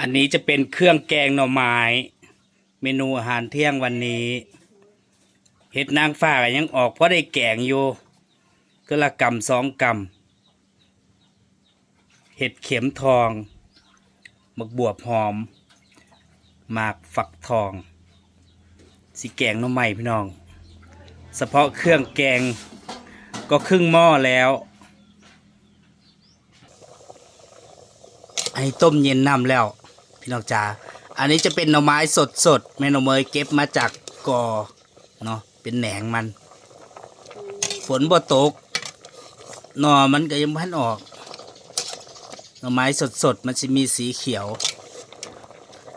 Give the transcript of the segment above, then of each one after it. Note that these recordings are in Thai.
อันนี้จะเป็นเครื่องแกงหน่อไม้ เมนูอาหารเที่ยงวันนี้เห็ดนางฟ้าก็ยังออกเพราะได้แกงอยู่ก็ละกำสองกำเห็ดเข็มทองหมกบวบหอมหมากฝักทอง สีแกงหน่อไม้พี่น้อง เฉพาะเครื่องแกงก็ครึ่งหม้อแล้วไอ้ต้มเย็นน้ำแล้ว พี่น้องจ๋าอันนี้จะเป็นหน่อไม้สดสดแม่หน่อเมยเก็บมาจากกอเนาะเป็นแหนงมัน ฝนบ่ตกหน่อมันก็ยังพันออก หน่อไม้สดสดมันจะมีสีเขียว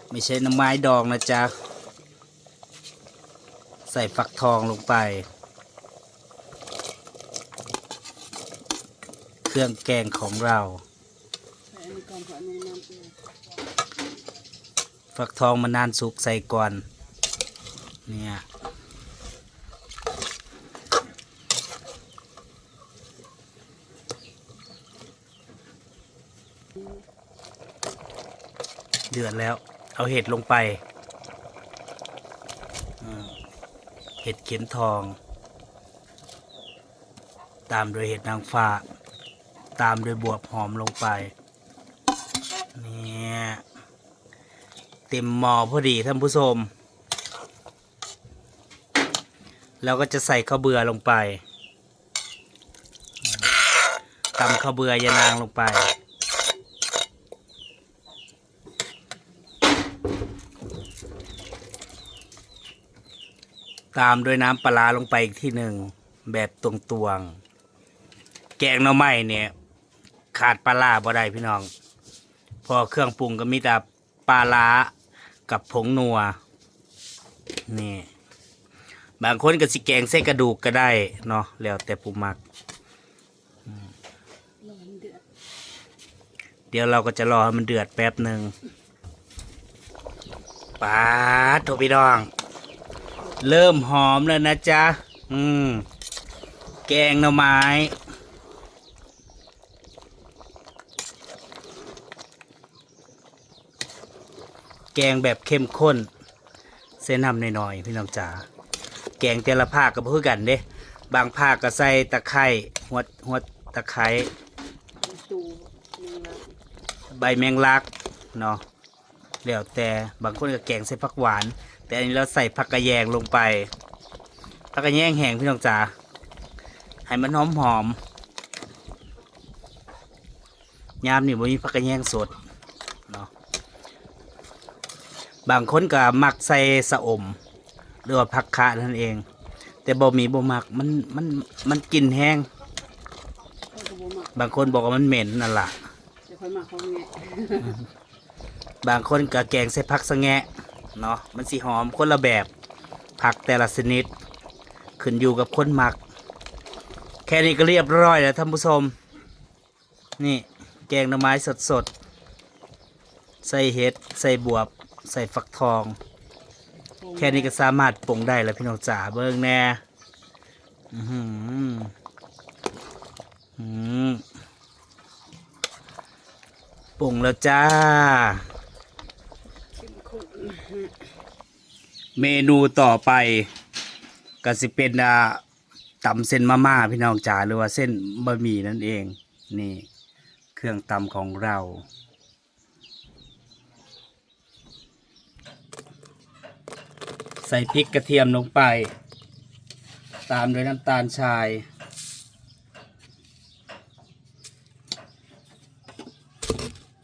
ไม่ใช่หน่อไม้ดองนะจ๊ะใส่ฟักทองลงไป เครื่องแกงของเรา ใส่อันนี้ก่อนเพราะอันนี้น้ำเกลือ ฟักทองมานานสุกใส่ก่อน เนี่ยเดือดแล้ว เอาเห็ดลงไป เห็ดเข็มทอง ตามด้วยเห็ดนางฟ้า ตามด้วยบวบหอมลงไป เนี่ย เต็มหม้อพอดีท่านผู้ชมแล้วก็จะใส่ข้าวเบื่อลงไปตำข้าวเบื่อยานางลงไป ตามด้วยน้ำปลาลงไปอีกที่หนึ่งแบบตวงๆ แกงหน่อไม้เนี่ย ขาดปลาร้าบ่ได้พี่น้อง พอเครื่องปรุงก็มีแต่ปลาร้า กับผงนัวนี่บางคนก็สิแกงเส้นกระดูกก็ได้เนาะแล้วแต่ผู้มักรอมันเดี๋ยวเราก็จะรอให้มันเดือดแป๊บหนึ่งปาดโทพี่น้อง เริ่มหอมแล้วนะจ๊ะ อืม แกงหน่อไม้ กงแบบเข้มข้น เส้นนำหน่อยๆพี่น้องจ๋าแกงแต่ละภาคก็เพื่อกันเด้บางภาคก็ใส่ตะไคร้หัวหัวตะไคร่ใบแมงลักเนาะแล้วแต่บางคนก็แกงใส่ผักหวาน แต่อันนี้เราใส่ผักกระแยงลงไปผักกระแยงแห้งพี่น้องจ๋าให้มันหอมหอมยามนี่บ่มีผักกระแยงสดเนาะ บางคนก็มักใส่สะอม หรือว่าผักคะนั่นเอง แต่บ่มีบ่มักมันมันมันกลิ่นแห้งเขาก็บ่มักบางคนบอกว่ามันเหม็นนั่นล่ะแต่ค่อยมักเขาแงะบางคนก็แกงใส่ผักสะแงะเนาะมันสีหอมคนละแบบผักแต่ละชนิด ขึ้นอยู่กับคนหมัก แค่นี้ก็เรียบร้อยแล้วท่านผู้ชม นี่แกงหน่อไม้สดๆ ใส่เห็ด ใส่บวบ ใส่ฟักทอง แค่นี้ก็สามารถปรุงได้แล้วพี่น้องจ๋าเบิ่งแน่อื้อหืออืมปรุงแล้วจ้าเข้มข้นเมนูต่อไปก็สิเป็นอ่าตำเส้นมาม่าพี่น้องจ๋าหรือว่าเส้นบะหมี่นั่นเอง นี่ เครื่องตำของเรา ใส่พริกกระเทียมลงไป ตามด้วยน้ำตาลชาย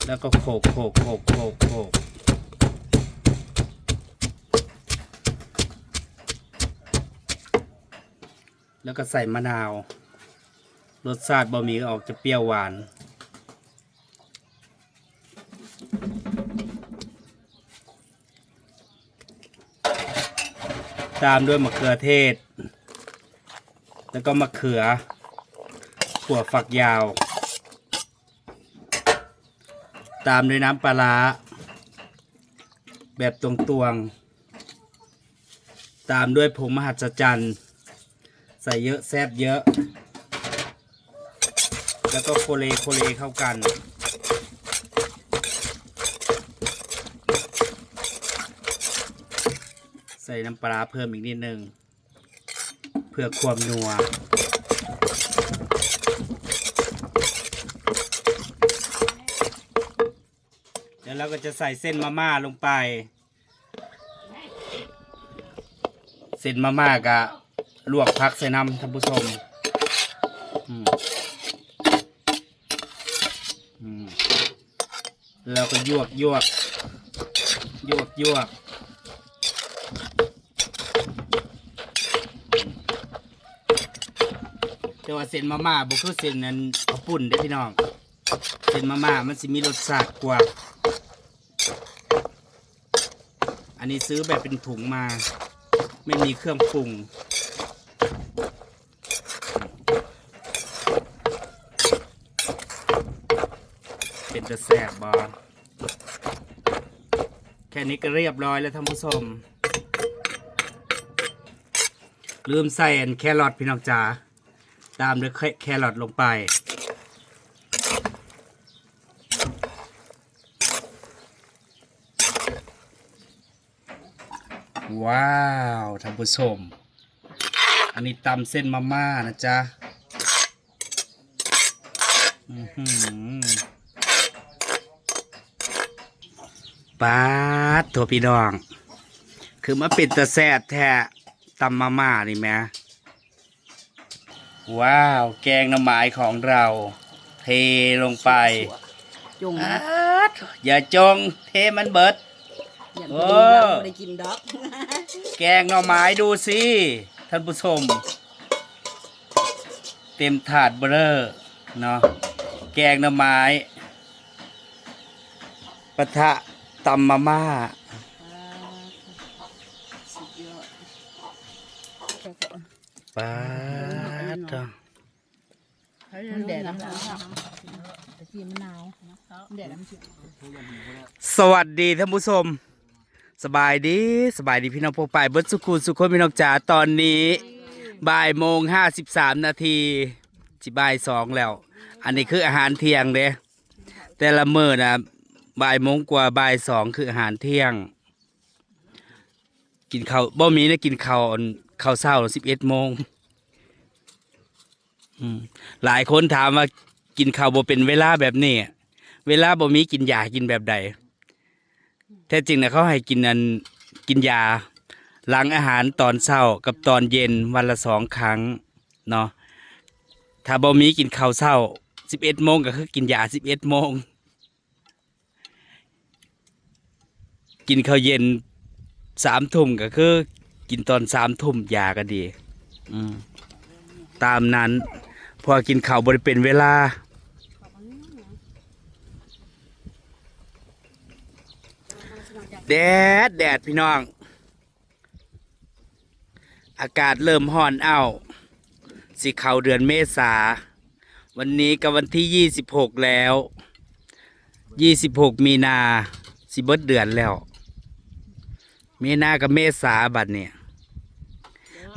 แล้วก็โขกโขกโขกโขกโขกแล้วก็ใส่มะนาว รสชาติบะหมี่ก็ออกจะเปรี้ยวหวาน ตามด้วยมะเขือเทศ แล้วก็มะเขือถั่วฝักยาว ตามด้วยน้ำปลาแบบตวงๆตามด้วยผงมหัศจรรย์ ใส่เยอะแซบเยอะ แล้วก็โคเลโคเลเข้ากัน ใส่น้ำปลาเพิ่มอีกนิดนึง เพื่อความนัวเดี๋ยวเราก็จะใส่เส้นมาม่าลงไป เส้นมาม่ากะลวกพักใส่น้ำท่านผู้ชมอืมอืมแล้วก็ยวกยวกยวกยวก แต่ว่าเส้นมาม่าบุคือเส้นนั้นข้าวปุ่นเด้อพี่น้องเส้นมาม่ามันสิมีรสชาติกว่า อันนี้ซื้อแบบเป็นถุงมา ไม่มีเครื่องปรุงเป็นตะแสบบอแค่นี้ก็เรียบร้อยแล้วท่านผู้ชมลืมใส่แครอทพี่น้องจ๋า ตามด้วยแครอทลงไป ว้าวท่านผู้ชม อันนี้ตำเส้นมาม่านะจ๊ะอื้อหือปาดโทพี่น้อง คือมาปิดตะแซดแท้ตำมาม่านี่แหม่ ว้าว แกงหน้ำไม้ของเรา เทลงไปจงปานะดอย่าจงเทมันเบิด อย่าโอ้ไปดูเราไม่ได้กินดอกแกงหน่อไม้ดูสิท่านผู้ชม เต็มถาดเบอร์เนาะแกงหน่อไม้ปะทะตำมาม่าสุดยอดปาด เถอะมันแดดน้ำตาลตะกี้มะนาวแดดน้ำจิ้มสวัสดีท่านผู้ชม สบายดีสบายดีพี่น้องพวกไปายเบิร์ดสุขุนสุขคนพี่น้องจ๋าตอนนี้บ่ายโมงห้าสิบสามนาทีจิบ่ายสองแล้ว อันนี้คืออาหารเที่ยงเด้แต่ละมื้อนะบ่ายโมงกว่าบ่ายสองคืออาหารเที่ยง กินข้าวบ่มีนะกินข้าวอันข้าวเช้าสิบเอ็ดโมง อืมหลายคนถามว่ากินข้าวบ่เป็นเวลาแบบนี้เวลาบ่มีกินยากินแบบใด แท้จริงนะเขาให้กินอันกินยา หลังอาหารตอนเช้ากับตอนเย็นวันละสองครั้งเนาะถ้าบ่มีกินข้าวเช้าสิบเอ็ดโมงก็คือกินยาสิบเอ็ดโมงกินข้าวเย็นสามทุ่มก็คือ กินตอนสามทุ่มยาก็ดี อืม ตามนั้น พอกินข้าวบริเป็นเวลาแดดแดดพี่น้อง อากาศเริ่มห่อนอ้าวสิเข้าเดือนเมษา วันนี้ก็วันที่ยี่สิบหกแล้วยี่สิบหกมีนา สิเบิดเดือนแล้วเมนากับเมษาบัดเนี่ย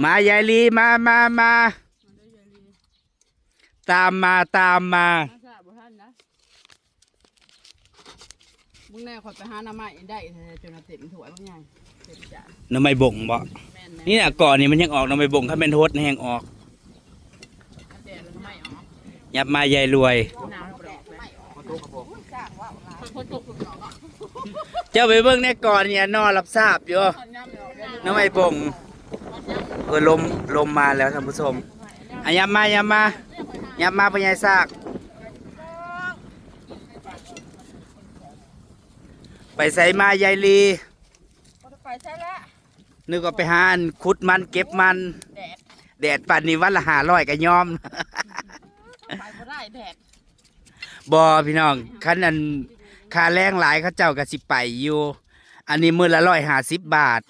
มายายลีมามามา ตามมาตามมา น่าจะบ่ทันนะมึงแน่คอยไปหาหน้าไม้ได้จนเต็มถ้วยบางอย่างเต็มจานน้ำไม่บ่งบ่แม่นนี่น่ะก่อนนี่มันยังออกน้ำไม่บ่งถ้าเป็นโทษแห้งออกแดดแล้วไม่ออกยับมายายรวย หนาวแล้วไม่ออกคนตกคนตกเจ้าไปเบิ่งในก่อนเนี่ยนอนรับทราบอยู่ย่ำเลยน้ำไม่บ่งเออลมลมมาแล้วท่านผู้ชมอะยับมายับมา ยับมาพญายซาก ไปใส่มายายลีไปใช่แล้วนึกว่าไปหาอันขุดมันเก็บมัน แดดแดดปันนี้วันละหาร้อยก็ยอม ไปบ่ได้แดดบอพี่น้องคันอันค่าแรงหลายเขาเจ้าก็สิไปอยู่ อันนี้มือละร้อยห้าสิบบาท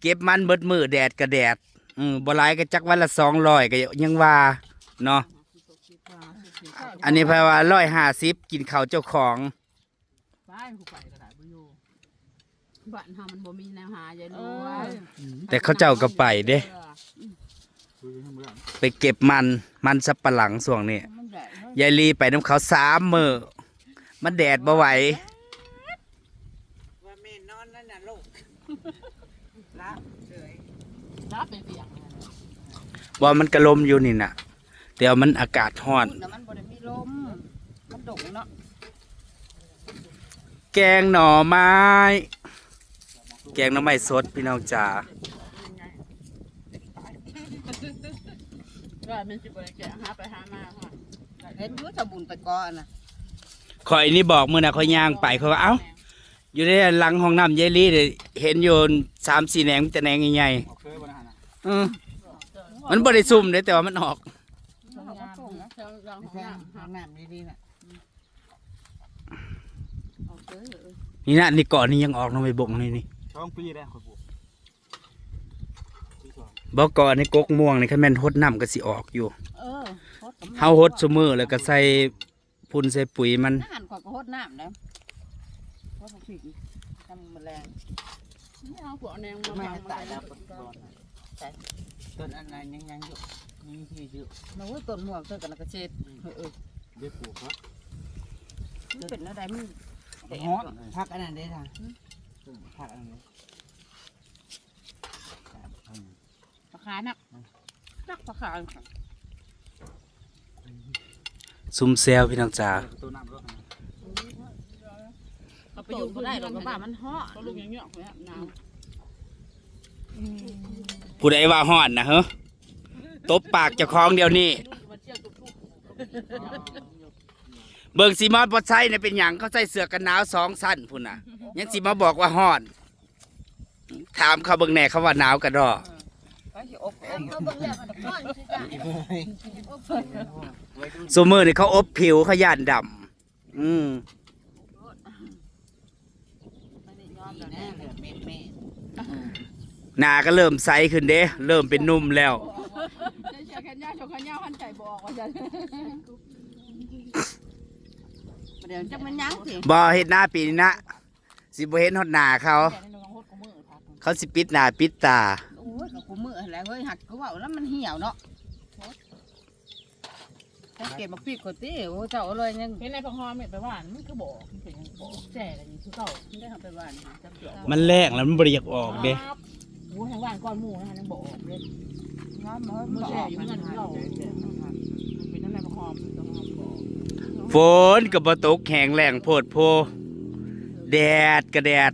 เก็บมันเบิดมือแดดก็แดด อืมบ่หลายก็จักวันละสองร้อยก็ยังว่า เนาะอันนี้แปลว่าร้อยห้าสิบกินข้าวเจ้าของไปผู้ไปก็ได้บ่อยู่บ้านเฮามันบ่มีแนวหาอย่ารู้ว่าแต่เขาเจ้าก็ไปเด้ไปเก็บมันมันสับปะหลังส่วงนี้มันแดดยายลีไปน้ำเขาสามมือมันแดดบ่ไหวว่าแม่นอนนั่นน่ะลูกรับเป็นเปียกว่ามันกระลมอยู่นี่น่ะ แต่ว่ามันอากาศร้อนแต่มันบ่ได้มีลมมันดงเนาะแกงหน่อไม้ แกงหน่อไม้สดพี่น้องจ๋าก็มันสิบริแกะหาไปหามาค่ะเห็นรู้จะบุญไปก่อนน่ะข่อยนี่บอกมื้อน่ะข่อยย่างไปเขาว่าเอ้า อยู่ในหลังห้องน้ำยายลีเด้เห็นอยู่สามสี่แหนงมีแต่แหนงใหญ่ๆอืมมันบ่ได้ซุ่มเด้แต่ว่ามันออกทำงาน เชิงรองของน้ำห้องน้ำดีๆน่ะเอาเจอนี่นะนี่ก่อนนี่ยังออกน้องไปบงนี่นี่ช่องปีได้ครับผมปีสองบ่ก่อนในกกม่วงนี่คันแม่นหดน้ำก็สิออกอยู่เออโคตรกับเฮาหดซุมือแล้วก็ใส่พุ่นใส่ปุ๋ยมันน้ำข่อยก็โคตรน้ำนะโคตรผิดทำแมลงไม่เอาหัวแนงมาไม่บังให้มาตายแล้วต้นอันนั้นยังยังอยู่ ยังที่อยู่มันว่าต้นม่วงเธอกันแล้วก็เช็ดเออเออเด็กปลูกครับมันเป็นอะไรมันฮ้อนพักอันนั้นได้ทางพักอันนั้นปลาคานักนักปลาคาซุ่มแซวพี่น้องจ๋าตัวน้ำรถเขาไปอยู่ก็ได้หรอกเพราะว่ามันห่อเขาลูกอย่างเงี้ยเนี่ยหนาวผู้ใดว่าฮ้อนนะเฮ้อ ตบปากเจ้าของเดี๋ยวนี้มาเที่ยวทุกเบิ่งสิมาบ่ใส่เนี่ยเป็นหยังเขาใส่เสื้อกันหนาวสองสั้นพุ่นน่ะยังสิมาบอกว่าฮ้อน ถามเขาเบิ่งแหน่เขาว่าหนาวกันดอเขาสิอบอบเขาเบิ่งแล้วมันห่อนสิจ้ะซุมือนี่เขาอบผิวเขาย่านดำอืมหนาก็เริ่มใสขึ้นเด้ เริ่มเป็นนุ่มแล้ว จะเชียร์แค่ย่าชกแค่ย่าหันใจบอกว่าจะเดี๋ยวจะมันยั้งสิบ่เฮ็ดหน้าปีนี้นะสิบ่เห็นฮอดหน้าเขาแต่ในน้องฮดกูมือพักเขาสิปิดหน้าปิดตาโอ้ยกับกูมือแล้วเฮ้ยหัดกูว่าแล้วมันเหี่ยวเนาะสังเกตมาปีกกติโอ้เจ้าเลยยังเห็นในพังหอมเนี่ยไปหวานมันก็บอกมันเป็นบอกแจ่อะไรอย่างนี้คือเก่าไม่ได้ทำไปหวานจับเกี่ยวมันแรงแล้วมันบ่ได้อยากออกเด้โอ้ทางหวานก้อนหมูนะยังบอกเลย น้ำมันบ่แช่ออกอยู่มันเงินเราเป็นนั่นในพังหอมพังหอมบอกฝนก็บ่ตกแห้งแล้งโพดโพ แดดก็แดด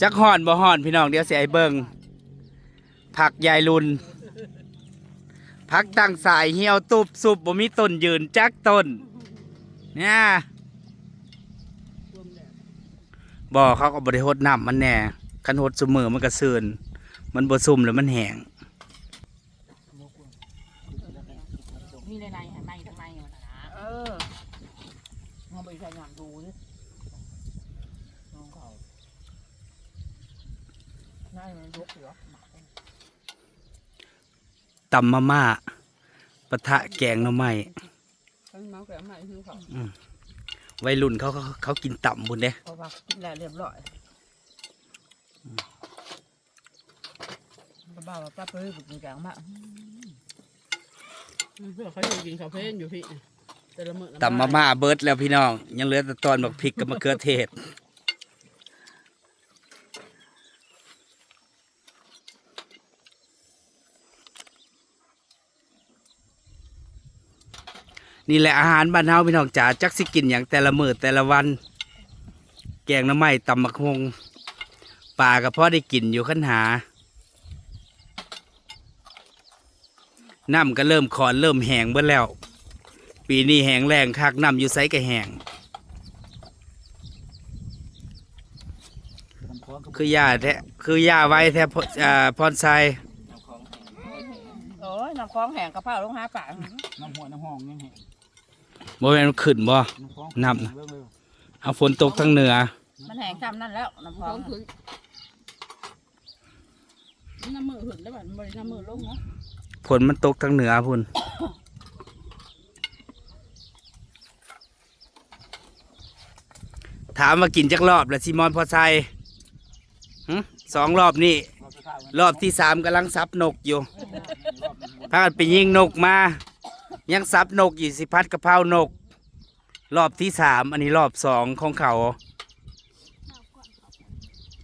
จักฮ้อนบ่ฮ้อนพี่น้องเดี๋ยวเสิให้เบิงผักยายลุนผักตั้งสายเหี่ยวตุบสุบบ่มีต้นยืนจักต้นเนี่ยบ่เขาก็บ่ได้หดน้ำมันแน่คันหดซุมือมันก็ซื่น มันบ่ซุ่มแล้วมันแห้งมีในในในทางในมันนะเออมองไปใส่หยามดูนี่น้องเขาน่าจะมันยกเหรอตำมาม่าปะทะแกงหน่อไม้เขามาแกะใหม่วัยรุ่นเขาเขาเขากินต่ำบุญเด้เพราะว่ากินแล้วเรียบร้อย บ้าว่าป้าปิ้ลบุกกลางมาเพื่อเขาอยู่กินคาเฟ่อยู่พี่แต่ละมื้อตำมาม่าเบิร์ดแล้วพี่น้อง ยังเหลือแต่ตอนบักพริกกับมะเขือเทศ นี่แหละอาหารบ้านเฮาพี่น้องจ๋าจักสิกินอย่างแต่ละมื้อแต่ละวัน แกงหน้ำไม้ตำมะคงปลาก็พอได้กินอยู่ขั้นหา น้ำก็เริ่มขอนเริ่มแห้งเบิดแล้ว ปีนี้แห้งแรงคักน้ำอยู่ไสก็แห้งน้ำคลองก็คือยาแท้คือยาไว้แท้พอ่าพรไซน้ำคลองโอ้ยน้ำคลองแห้งกระเพราลงหาป่าน้ำหัวน้ำห้องยังไงบ่แม่นมันขึ้นบ่น้ำคลองน้ำเรื่องเลยเอาฝนตกทางเหนือ มันแห้งจำนั่นแล้วน้ำคลท้อองงคือน้ำมือหึ่นได้แบบบริน้ำมือลงเนาะ ฝนมันตกทางเหนือพุ่นถามมากินจักรอบแล้วซิมอนพอไซหึสองรอบนี้รอบที่สามกำลังซับนกอยู่พากันไปยิงนกมา ยังซับนกอยู่สิพัดกะเพรานก รอบที่สามอันนี้รอบสองของเขา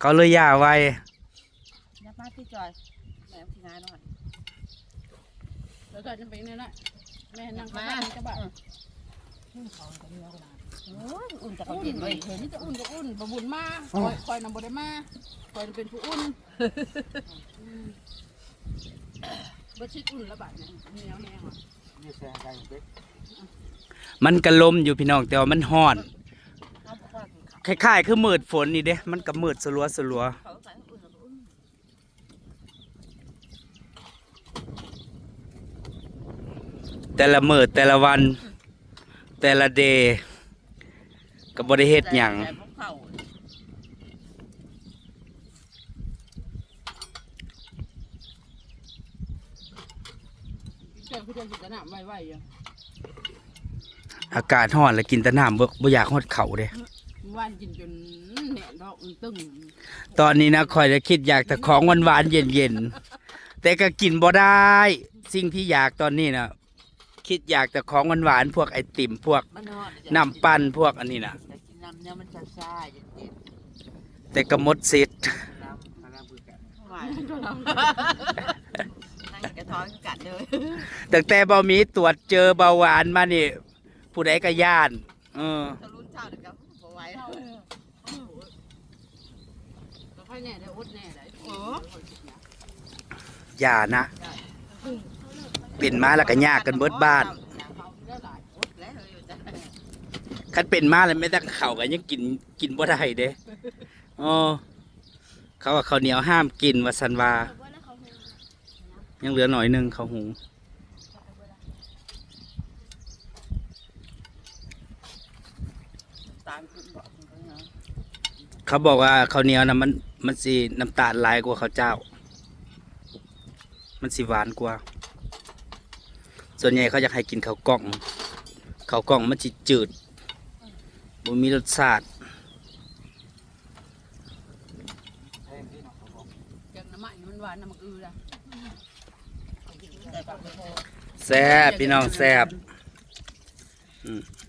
เขาเลยย่าไว้ ยาป้าที่จอยแม่ที่งานหน่อย แล้วก็จะไปนี่นะแม่นั่งมาจะแบบเขาก็เลี้ยวกันอุ่นจะเขาอุ่กินนเลเลยยเห็นนี่จะอุ่นก็อุ่นบบุญมาคอยคอยนำบได้มาคอยเป็นผู้อุ่นบ่ชิดอุ่นละบาทเนี่ยเหนียวแห้งอะนี่แซงกันเป็ดมันกระลมอยู่พี่น้องแต่ว่ามันฮ้อนเขาบอกว่ากินข้าวคล้ายๆคือมืดฝนนี่เด้ มันก็มืดสลัวสลัว เขาใส่อุ่นกับอุ่น แต่ละมืดแต่ละวัน แต่ละเดย์ก็บ่ได้เฮ็ดหยังแต่พวกเขาเจ้าคือจะกินแต่น้ำไวๆอยู่อากาศร้อนแล้วกินแต่น้ำบ่บ่อยากฮอดเขาเด้ว่านกินจนแหน่ดอกตึงตอนนี้นะคอยจะคิดอยากแต่ของหวานๆเย็นๆแต่ก็กินบ่ได้ สิ่งที่อยากตอนนี้นะ คิดอยากแต่ของหวานๆพวกไอติมพวกมันนอนน้ำปั้นพวกอันนี้นะแต่กินน้ำเนี่ยมันจะซ่าเย็นแต่ก็หมดสิทธิ์น้ำน้ำพืชกันๆหวานนั่งกระท้อนกัดเลยตั้งแต่เบาหมีตรวจเจอเบาหวานมานี่ ผู้ใดก็ย่านเออทะลุเช้าเดี๋ยวก็บ่ไหวๆแล้วค่อยแหน่ได้อดแหน่ได้อย่านะ เป็นมาแล้วก็ยากกันเบิดบ้านข้ายอดแล้วอยู่จ้ะคันเป็นมาแล้วไม่ต้องเข้ากันยังกินกินบ่ได้เด้อ๋อเขาว่าข้าวเหนียวห้ามกินวาสันวา ยังเหลือหน่อยหนึงเขาวหุงเขาบอกว่าข้าวเหนียวนะมันมันสีน้ำตาลลายกว่าข้าวเจ้า มันสีหวานกว่า ส่วนใหญ่เขาอยากให้กินข้าวกล้องข้าวกล้องมันสิจืดบ่มีรสชาติแทงที่น้องเขาวานน้ำมันอือละแต่ปากไม่พอแซ่บพี่น้องแซ่บ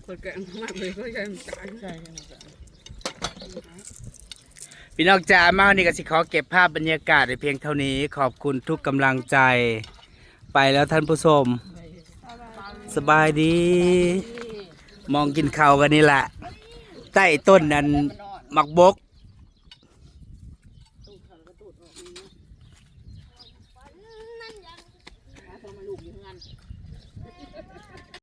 คนแกงน้ำมันเลยก็แกงตายใช่พี่น้องจ๋ามาวันนี้ก็สิขอเก็บภาพบรรยากาศในเพียงเท่านี้ ขอบคุณทุกกำลังใจ ไปแล้วท่านผู้ชม สบายดี มองกินข้าวกันนี่แหละใต้ต้นนั้นมันนอนมักบก